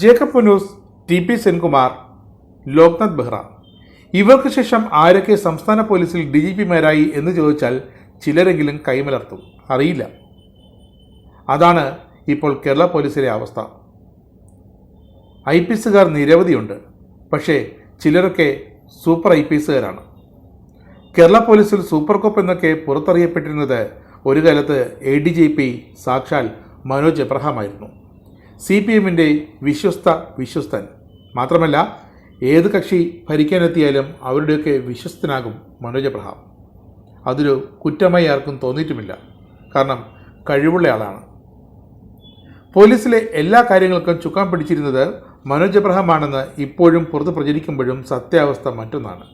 Jacob Punnoose T P Senkumar Loknath Behera. ഇവർക്ക് ശേഷം ആരൊക്കെ സംസ്ഥാന പോലീസിൽ ഡി ജി പിമാരായി എന്ന് ചോദിച്ചാൽ ചിലരെങ്കിലും കൈമലർത്തും. അറിയില്ല. അതാണ് ഇപ്പോൾ കേരള പോലീസിലെ അവസ്ഥ. ഐ പി എസുകാർ നിരവധിയുണ്ട്. പക്ഷേ ചിലരൊക്കെ സൂപ്പർ ഐ പി എസുകാരാണ് കേരള പോലീസിൽ സൂപ്പർ കോപ്പ് എന്നൊക്കെ പുറത്തറിയപ്പെട്ടിരുന്നത് ഒരു കാലത്ത് എ ഡി ജി പി സാക്ഷാൽ മനോജ് എബ്രഹാമായിരുന്നു. സി പി എമ്മിന്റെ വിശ്വസ്ത വിശ്വസ്തൻ. മാത്രമല്ല ഏത് കക്ഷി ഭരിക്കാനെത്തിയാലും അവരുടെയൊക്കെ വിശ്വസ്തനാകും മനോജ് അബ്രഹാം അതൊരു കുറ്റമായി ആർക്കും തോന്നിയിട്ടുമില്ല. കാരണം കഴിവുള്ള ആളാണ്. പോലീസിലെ എല്ലാ കാര്യങ്ങൾക്കും ചുക്കാൻ പിടിച്ചിരുന്നത് മനോജ് അബ്രഹാമാണെന്ന് ഇപ്പോഴും പുറത്ത് പ്രചരിക്കുമ്പോഴും സത്യാവസ്ഥ മറ്റൊന്നാണ്.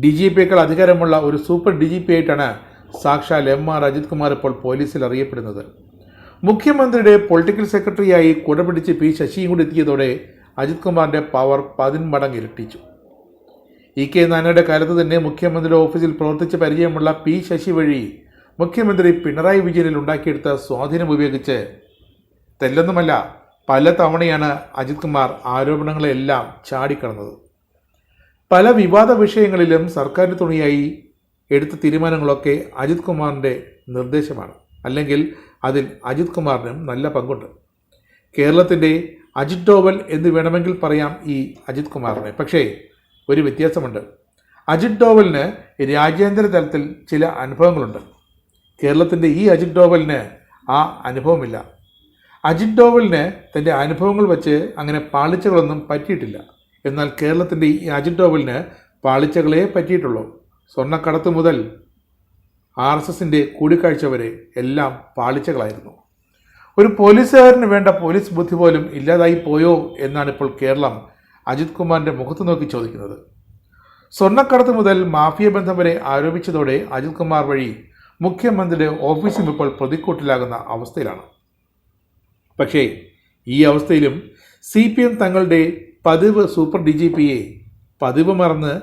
ഡി ജി പിയേക്കാൾ അധികാരമുള്ള ഒരു സൂപ്പർ ഡി ജി പി ആയിട്ടാണ് സാക്ഷാൽ എം ആർ അജിത് കുമാർ ഇപ്പോൾ പോലീസിൽ അറിയപ്പെടുന്നത്. മുഖ്യമന്ത്രിയുടെ പൊളിറ്റിക്കൽ സെക്രട്ടറിയായി കുടപിടിച്ച് പി ശശിയും കൂടി എത്തിയതോടെ അജിത് കുമാറിന്റെ പവർ പതിന്മടങ്ങ് ഇരട്ടിച്ചു ഇ കെ നാനയുടെ കാലത്ത് തന്നെ മുഖ്യമന്ത്രിയുടെ ഓഫീസിൽ പ്രവർത്തിച്ച് പരിചയമുള്ള പി ശശി വഴി മുഖ്യമന്ത്രി പിണറായി വിജയനിൽ ഉണ്ടാക്കിയെടുത്ത സ്വാധീനം ഉപയോഗിച്ച് തെല്ലൊന്നുമല്ല പല തവണയാണ് അജിത് കുമാർ ആരോപണങ്ങളെല്ലാം ചാടിക്കടന്നത്. പല വിവാദ വിഷയങ്ങളിലും സർക്കാരിന് തുണിയായി എടുത്ത തീരുമാനങ്ങളൊക്കെ അജിത് കുമാറിന്റെ നിർദ്ദേശമാണ്. അല്ലെങ്കിൽ അതിൽ അജിത് കുമാറിനും നല്ല പങ്കുണ്ട്. കേരളത്തിന്റെ അജിത് ഡോവൽ എന്ന് വേണമെങ്കിൽ പറയാം ഈ അജിത് കുമാറിനെ. പക്ഷേ ഒരു വ്യത്യാസമുണ്ട്. അജിത് ഡോവലിന് രാജ്യാന്തര തലത്തിൽ ചില അനുഭവങ്ങളുണ്ട്. കേരളത്തിന്റെ ഈ അജിത് ഡോവലിന് ആ അനുഭവമില്ല. അജിത് ഡോവലിന് തന്റെ അനുഭവങ്ങൾ വച്ച് അങ്ങനെ പാളിച്ചകളൊന്നും പറ്റിയിട്ടില്ല. എന്നാൽ കേരളത്തിന്റെ ഈ അജിത് ഡോവലിന് പാളിച്ചകളെ പറ്റിയിട്ടുള്ളൂ. സ്വർണക്കടത്ത് മുതൽ ആർ എസ് എസിന്റെ കൂടിക്കാഴ്ച വരെ എല്ലാം പാളിച്ചകളായിരുന്നു. ഒരു പോലീസുകാരന് വേണ്ട പോലീസ് ബുദ്ധി പോലും ഇല്ലാതായി പോയോ എന്നാണ് ഇപ്പോൾ കേരളം അജിത് കുമാറിന്റെ മുഖത്ത് നോക്കി ചോദിക്കുന്നത്. സ്വർണക്കടത്ത് മുതൽ മാഫിയ ബന്ധം വരെ ആരോപിച്ചതോടെ അജിത് കുമാർ വഴി മുഖ്യമന്ത്രിയുടെ ഓഫീസും ഇപ്പോൾ പ്രതിക്കൂട്ടിലാകുന്ന അവസ്ഥയിലാണ്. പക്ഷേ ഈ അവസ്ഥയിലും സി പി എം തങ്ങളുടെ പതിവ് സൂപ്പർ ഡി ജി പിയെ പതിവ് മറന്ന്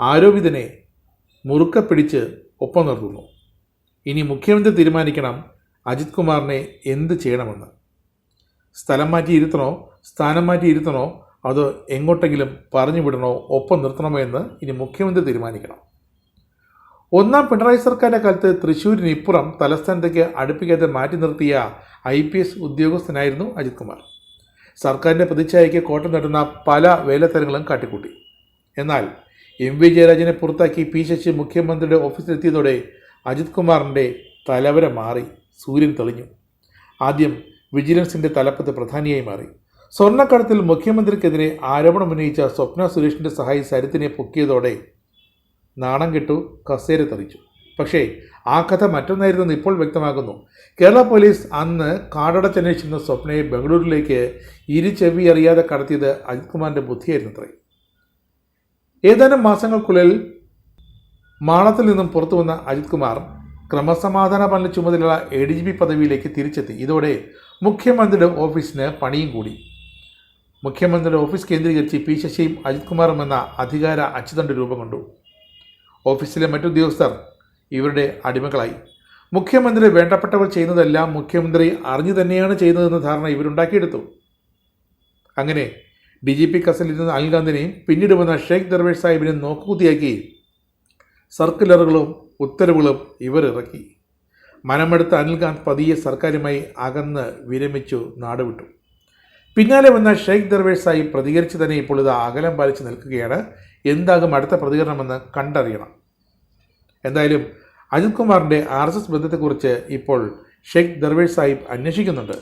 ആരോപിതനെ മുറുക്ക പിടിച്ച് ഒപ്പം നിർത്തുന്നു. ഇനി മുഖ്യമന്ത്രി തീരുമാനിക്കണം അജിത് കുമാറിനെ എന്ത് ചെയ്യണമെന്ന്. സ്ഥലം മാറ്റി ഇരുത്തണോ? സ്ഥാനം മാറ്റി ഇരുത്തണോ? അതോ എങ്ങോട്ടെങ്കിലും പറഞ്ഞു വിടണോ? ഒപ്പം നിർത്തണമോ എന്ന് ഇനി മുഖ്യമന്ത്രി തീരുമാനിക്കണം. ഒന്നാം പിണറായി സർക്കാരിന്റെ കാലത്ത് തൃശ്ശൂരിന് ഇപ്പുറം തലസ്ഥാനത്തേക്ക് അടുപ്പിക്കാതെ മാറ്റി നിർത്തിയ ഐ പി എസ് ഉദ്യോഗസ്ഥനായിരുന്നു അജിത് കുമാർ. സർക്കാരിന്റെ പ്രതിച്ഛായയ്ക്ക് കോട്ടം നടുന്ന പല വേലത്തരങ്ങളും കാട്ടിക്കൂട്ടി. എന്നാൽ എം വി ജയരാജനെ പുറത്താക്കി പി ശശി മുഖ്യമന്ത്രിയുടെ ഓഫീസിലെത്തിയതോടെ അജിത് കുമാറിന്റെ തലവര മാറി സൂര്യൻ തെളിഞ്ഞു. ആദ്യം വിജിലൻസിന്റെ തലപ്പത്ത് പ്രധാനിയായി മാറി. സ്വർണക്കടത്തിൽ മുഖ്യമന്ത്രിക്കെതിരെ ആരോപണം ഉന്നയിച്ച സ്വപ്ന സുരേഷിന്റെ സഹായി സരിത്തിനെ പൊക്കിയതോടെ നാണം കെട്ടു കസേര തെറിച്ചു. പക്ഷേ ആ കഥ മറ്റൊന്നായിരുന്നെന്ന് ഇപ്പോൾ വ്യക്തമാകുന്നു. കേരള പോലീസ് അന്ന് കാടടച്ചന്വേഷിക്കുന്ന സ്വപ്നയെ ബംഗളൂരുവിലേക്ക് ഇരു ചെവി അറിയാതെ കടത്തിയത് അജിത് കുമാറിന്റെ ബുദ്ധിയായിരുന്നു അത്രേ ഏതാനും മാസങ്ങൾക്കുള്ളിൽ മാളത്തിൽ നിന്നും പുറത്തു വന്ന അജിത് കുമാർ ക്രമസമാധാന പാലന ചുമതലയുള്ള എ ഡി ജി പി പദവിയിലേക്ക് തിരിച്ചെത്തി. ഇതോടെ മുഖ്യമന്ത്രിയുടെ ഓഫീസിന് പണിയും കൂടി. മുഖ്യമന്ത്രിയുടെ ഓഫീസ് കേന്ദ്രീകരിച്ച് പി ശശിയും അജിത് കുമാറും എന്ന അധികാര അച്ചുതണ്ട് രൂപം കൊണ്ടു. ഓഫീസിലെ മറ്റുദ്യോഗസ്ഥർ ഇവരുടെ അടിമകളായി. മുഖ്യമന്ത്രി വേണ്ടപ്പെട്ടവർ ചെയ്യുന്നതെല്ലാം മുഖ്യമന്ത്രി അറിഞ്ഞു തന്നെയാണ് ചെയ്യുന്നതെന്ന ധാരണ ഇവരുണ്ടാക്കിയെടുത്തു. അങ്ങനെ ഡി ജി പി കസലിരുന്ന അനിൽകാന്തിനെയും പിന്നീട് വന്ന ഷെയ്ഖ് ദർവേഷ് സാഹിബിനെ നോക്കുകുത്തിയാക്കി സർക്കുലറുകളും ഉത്തരവുകളും ഇവർ ഇറക്കി മനമെടുത്ത അനിൽകാന്ത് പതിയെ സർക്കാരുമായി അകന്ന് വിരമിച്ചു നാടുവിട്ടു. പിന്നാലെ വന്ന ഷെയ്ഖ് ദർവേഷ് സാഹിബ് പ്രതികരിച്ച് തന്നെ ഇപ്പോൾ ഇത് അകലം പാലിച്ച് നിൽക്കുകയാണ്. എന്താകും അടുത്ത പ്രതികരണമെന്ന് കണ്ടറിയണം. എന്തായാലും അജിത് കുമാറിന്റെ ആർ എസ് എസ് ബന്ധത്തെക്കുറിച്ച് ഇപ്പോൾ ഷെയ്ഖ് ദർവേഷ് സാഹിബ് അന്വേഷിക്കുന്നുണ്ട്.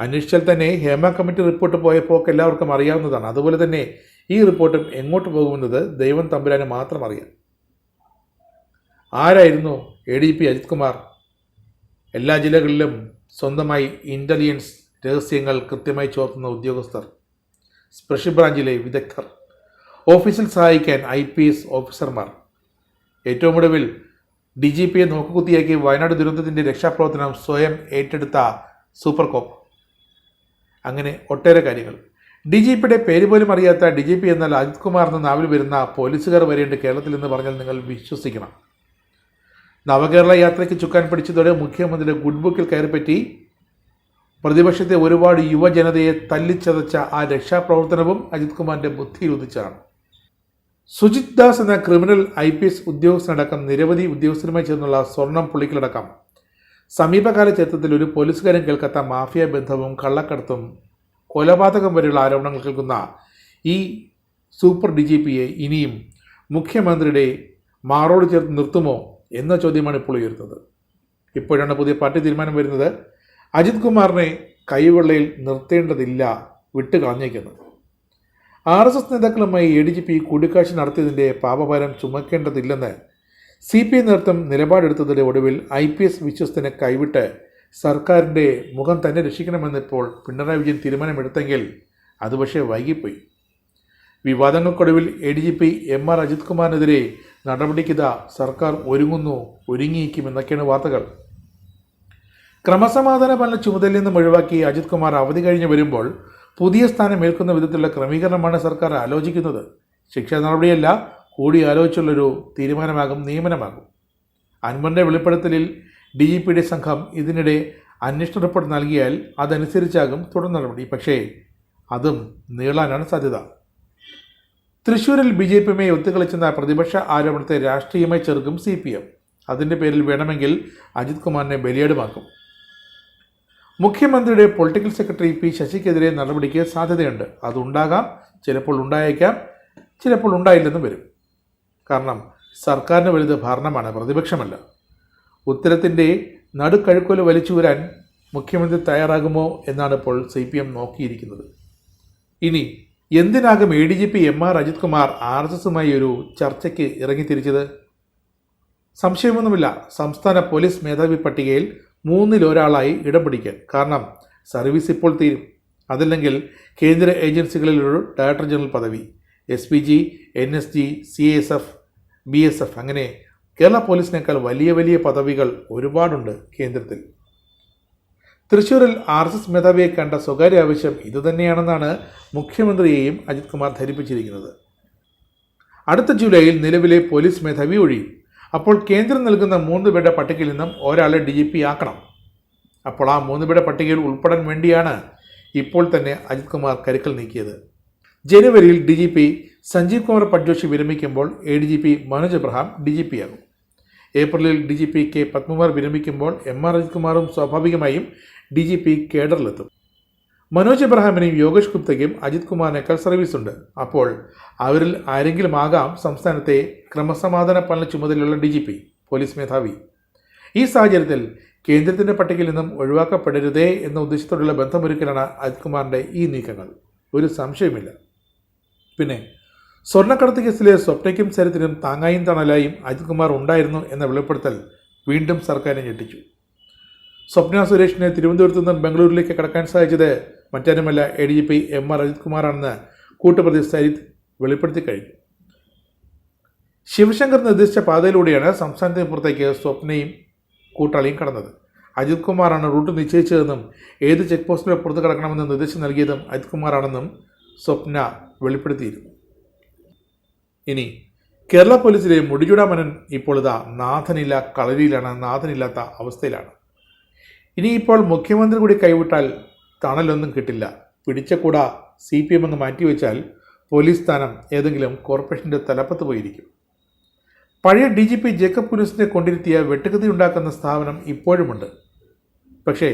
അന്വേഷിച്ചാൽ തന്നെ ഹേമ കമ്മിറ്റി റിപ്പോർട്ട് പോയപ്പോൾ എല്ലാവർക്കും അറിയാവുന്നതാണ്. അതുപോലെ തന്നെ ഈ റിപ്പോർട്ടും എങ്ങോട്ട് പോകുമെന്നത് ദൈവം തമ്പുരാന് മാത്രം അറിയാം. ആരായിരുന്നു A D P Ajith Kumar എല്ലാ ജില്ലകളിലും സ്വന്തമായി ഇന്റലിജൻസ് രഹസ്യങ്ങൾ കൃത്യമായി ചോർത്തുന്ന ഉദ്യോഗസ്ഥർ. സ്പെഷ്യൽ ബ്രാഞ്ചിലെ വിദഗ്ധർ. ഓഫീസിൽ സഹായിക്കാൻ ഐ പി എസ് ഓഫീസർമാർ ഏറ്റവും ഒടുവിൽ ഡി ജി പിയെ നോക്കുകുത്തിയാക്കി വയനാട് ദുരന്തത്തിന്റെ രക്ഷാപ്രവർത്തനം സ്വയം ഏറ്റെടുത്ത സൂപ്പർ കോപ്പ് അങ്ങനെ ഒട്ടേറെ കാര്യങ്ങൾ. ഡി ജി പിയുടെ പേര് പോലും അറിയാത്ത ഡി ജി പി എന്നാൽ അജിത് കുമാർ എന്ന നാവിൽ വരുന്ന പോലീസുകാർ വരെയുണ്ട് കേരളത്തിൽ എന്ന് പറഞ്ഞാൽ നിങ്ങൾ വിശ്വസിക്കണം. നവകേരള യാത്രയ്ക്ക് ചുക്കാൻ പിടിച്ചതോടെ മുഖ്യമന്ത്രിയുടെ ഗുഡ് ബുക്കിൽ കയറിപ്പറ്റി പ്രതിപക്ഷത്തെ ഒരുപാട് യുവജനതയെ തല്ലിച്ചതച്ച ആ രക്ഷാപ്രവർത്തനവും അജിത് കുമാറിന്റെ ബുദ്ധിയിൽ ഉദിച്ചാണ് സുജിത് ദാസ് എന്ന ക്രിമിനൽ ഐ പി എസ് ഉദ്യോഗസ്ഥനടക്കം നിരവധി ഉദ്യോഗസ്ഥരുമായി ചേർന്നുള്ള സ്വർണം പുള്ളിക്കലടക്കം സമീപകാല ചരിത്രത്തിൽ ഒരു പോലീസുകാരൻ കേൾക്കാത്ത മാഫിയ ബന്ധവും കള്ളക്കടത്തും കൊലപാതകം വരെയുള്ള ആരോപണങ്ങൾ കേൾക്കുന്ന ഈ സൂപ്പർ ഡി ജി പിയെ ഇനിയും മുഖ്യമന്ത്രിയുടെ മാറോട് ചേർത്ത് നിർത്തുമോ? എന്ന ചോദ്യമാണ് ഇപ്പോൾ ഉയരുന്നത് ഇപ്പോഴാണ് പുതിയ പാർട്ടി തീരുമാനം വരുന്നത്. അജിത് കുമാറിനെ കൈവെള്ളയിൽ നിർത്തേണ്ടതില്ല വിട്ടുകളഞ്ഞേക്കുന്നത്. ആർ എസ് എസ് നേതാക്കളുമായി എ ഡി ജി പി കൂടിക്കാഴ്ച നടത്തിയതിന്റെ പാപഭാരം ചുമക്കേണ്ടതില്ലെന്ന് സി പി ഐ നേതൃത്വം നിലപാടെടുത്തതിന്റെ ഒടുവിൽ ഐ പി എസ് വിശ്വസ്തനെ കൈവിട്ട് സർക്കാരിന്റെ മുഖം തന്നെ രക്ഷിക്കണമെന്നിപ്പോൾ പിണറായി വിജയൻ തീരുമാനമെടുത്തെങ്കിൽ അത് പക്ഷേ വൈകിപ്പോയി. വിവാദങ്ങൾക്കൊടുവിൽ A D G P M R Ajith കുമാറിനെതിരെ നടപടിക്കിത സർക്കാർ ഒരുങ്ങുന്നു ഒരുങ്ങിയിരിക്കുമെന്നൊക്കെയാണ് വാർത്തകൾ. ക്രമസമാധാന പാലന ചുമതലയിൽ നിന്നും ഒഴിവാക്കി അജിത് കുമാർ അവധി കഴിഞ്ഞ് വരുമ്പോൾ പുതിയ സ്ഥാനം ഏൽക്കുന്ന വിധത്തിലുള്ള ക്രമീകരണമാണ് സർക്കാർ ആലോചിക്കുന്നത്. ശിക്ഷാ നടപടിയല്ല കൂടി ആലോചിച്ചുള്ളൊരു തീരുമാനമാകും നിയമനമാകും. അൻവറിന്റെ വെളിപ്പെടുത്തലിൽ ഡി ജി പിയുടെ സംഘം ഇതിനിടെ അന്വേഷണ റിപ്പോർട്ട് നൽകിയാൽ അതനുസരിച്ചാകും തുടർ നടപടി. പക്ഷേ അതും നീളാനാണ് സാധ്യത. തൃശൂരിൽ ബി ജെ പിയുമായി ഒത്തുകളിച്ചെന്ന പ്രതിപക്ഷ ആരോപണത്തെ രാഷ്ട്രീയമായി ചെറുക്കും സി പി എം. അതിന്റെ പേരിൽ വേണമെങ്കിൽ അജിത് കുമാറിനെ ബലിയേടുമാക്കും. മുഖ്യമന്ത്രിയുടെ പൊളിറ്റിക്കൽ സെക്രട്ടറി പി ശശിക്കെതിരെ നടപടിക്ക് സാധ്യതയുണ്ട്. അതുണ്ടാകാം. ചിലപ്പോൾ ഉണ്ടായേക്കാം. ചിലപ്പോൾ ഉണ്ടായില്ലെന്നും വരും. കാരണം സർക്കാരിന് വലുത് ഭരണമാണ് പ്രതിപക്ഷമല്ല. ഉത്തരത്തിന്റെ നടുക്കഴുക്കൊല വലിച്ചു വരാൻ മുഖ്യമന്ത്രി തയ്യാറാകുമോ എന്നാണ് ഇപ്പോൾ സി പി എം നോക്കിയിരിക്കുന്നത്. ഇനി എന്തിനാകും A D G P M R Ajith Kumar R S എസുമായി ഒരു ചർച്ചയ്ക്ക് ഇറങ്ങിത്തിരിച്ചത്? സംശയമൊന്നുമില്ല. സംസ്ഥാന പോലീസ് മേധാവി പട്ടികയിൽ മൂന്നിൽ ഒരാളായി ഇടം പിടിക്കാൻ കാരണം സർവീസ് ഇപ്പോൾ തീരും. അതല്ലെങ്കിൽ കേന്ദ്ര ഏജൻസികളിൽ ഒരു ഡയറക്ടർ ജനറൽ പദവി. S P G N S G C S F B S F അങ്ങനെ കേരള പോലീസിനേക്കാൾ വലിയ വലിയ പദവികൾ ഒരുപാടുണ്ട് കേന്ദ്രത്തിൽ. തൃശൂരിൽ ആർ എസ് എസ് മേധാവിയെ കണ്ട സ്വകാര്യ ആവശ്യം ഇതുതന്നെയാണെന്നാണ് മുഖ്യമന്ത്രിയെയും അജിത് കുമാർ ധരിപ്പിച്ചിരിക്കുന്നത്. അടുത്ത ജൂലൈയിൽ നിലവിലെ പോലീസ് മേധാവി ഒഴിയും അപ്പോൾ കേന്ദ്രം നൽകുന്ന മൂന്ന് പേരുടെ പട്ടികയിൽ നിന്നും ഒരാളെ ഡി ജി പി ആക്കണം. അപ്പോൾ ആ മൂന്ന് പേരുടെ പട്ടികയിൽ ഉൾപ്പെടാൻ വേണ്ടിയാണ് ഇപ്പോൾ തന്നെ അജിത് കുമാർ കരുക്കൽ നീക്കിയത്. ജനുവരിയിൽ D G P Sanjeev Kumar Patjoshi വിരമിക്കുമ്പോൾ A D G P Manoj Abraham D G P ആകും. ഏപ്രിലിൽ D G P K Padmakumar വിരമിക്കുമ്പോൾ M R Ajith കുമാറും സ്വാഭാവികമായും ഡി ജി പി കേഡറിലെത്തും. മനോജ് എബ്രഹാമിനെയും യോഗേഷ് ഗുപ്തയ്ക്കും അജിത് കുമാറിനേക്കാൾ സർവീസ് ഉണ്ട്. അപ്പോൾ അവരിൽ ആരെങ്കിലും ആകാം സംസ്ഥാനത്തെ ക്രമസമാധാന പാലന ചുമതലയുള്ള ഡി ജി പി പോലീസ് മേധാവി. ഈ സാഹചര്യത്തിൽ കേന്ദ്രത്തിന്റെ പട്ടികയിൽ നിന്നും ഒഴിവാക്കപ്പെടരുതേ എന്ന ഉദ്ദേശത്തോടുള്ള ബന്ധമൊരുക്കലാണ് അജിത് കുമാറിന്റെ ഈ നീക്കങ്ങൾ. ഒരു സംശയമില്ല പിന്നെ സ്വർണക്കടത്ത് കേസിലെ സ്വപ്നയ്ക്കും ചരിത്രത്തിനും താങ്ങായും തണലായും അജിത് കുമാർ ഉണ്ടായിരുന്നു എന്ന വെളിപ്പെടുത്തൽ വീണ്ടും സർക്കാരിനെ ഞെട്ടിച്ചു. സ്വപ്ന സുരേഷിനെ തിരുവനന്തപുരത്ത് നിന്നും ബംഗളൂരിലേക്ക് കടക്കാൻ സാധിച്ചത് മറ്റാരുമല്ല A D G P M R Ajith കുമാറാണെന്ന് കൂട്ടുപ്രതി സരിത് വെളിപ്പെടുത്തി കഴിഞ്ഞു. ശിവശങ്കർ നിർദ്ദേശിച്ച പാതയിലൂടെയാണ് സംസ്ഥാനത്തിന് പുറത്തേക്ക് സ്വപ്നയും കൂട്ടാളിയും കടന്നത്. അജിത് കുമാറാണ് റൂട്ട് നിശ്ചയിച്ചതെന്നും ഏത് ചെക്ക് പോസ്റ്റിലെ പുറത്ത് കടക്കണമെന്ന് നിർദ്ദേശം നൽകിയതും അജിത് കുമാറാണെന്നും സ്വപ്ന വെളിപ്പെടുത്തിയിരുന്നു. ഇനി കേരള പോലീസിലെ മുടിചൂടാമനൻ ഇപ്പോൾ ഇതാ നാഥനില്ല കളരിയിലാണ് നാഥനില്ലാത്ത അവസ്ഥയിലാണ്. ഇനിയിപ്പോൾ മുഖ്യമന്ത്രി കൂടി കൈവിട്ടാൽ തണലൊന്നും കിട്ടില്ല. പിടിച്ച കൂട സി പി എം അങ്ങ് മാറ്റിവെച്ചാൽ പോലീസ് സ്ഥാനം ഏതെങ്കിലും കോർപ്പറേഷന്റെ തലപ്പത്ത് പോയിരിക്കും. പഴയ ഡി ജി പി ജേക്കബ് പുനസിനെ കൊണ്ടിരുത്തിയ വെട്ടുകതി ഉണ്ടാക്കുന്ന സ്ഥാപനം ഇപ്പോഴുമുണ്ട്. പക്ഷേ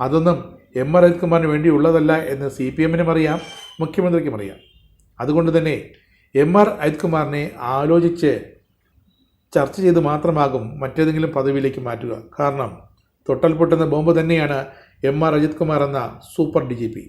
അതൊന്നും എം ആർ അജിത്കുമാറിന് വേണ്ടിയുള്ളതല്ല എന്ന് സി പി എമ്മിനും അറിയാം മുഖ്യമന്ത്രിക്കും അറിയാം. അതുകൊണ്ട് തന്നെ എം ആർ അജിത്കുമാറിനെ ആലോചിച്ച് ചർച്ച ചെയ്ത് മാത്രമാകും മറ്റേതെങ്കിലും പദവിയിലേക്ക് മാറ്റുക. കാരണം തൊട്ടൽ പൊട്ടുന്ന ബോംബ് തന്നെയാണ് എം ആർ അജിത് കുമാർ എന്ന സൂപ്പർ ഡി ജി പി.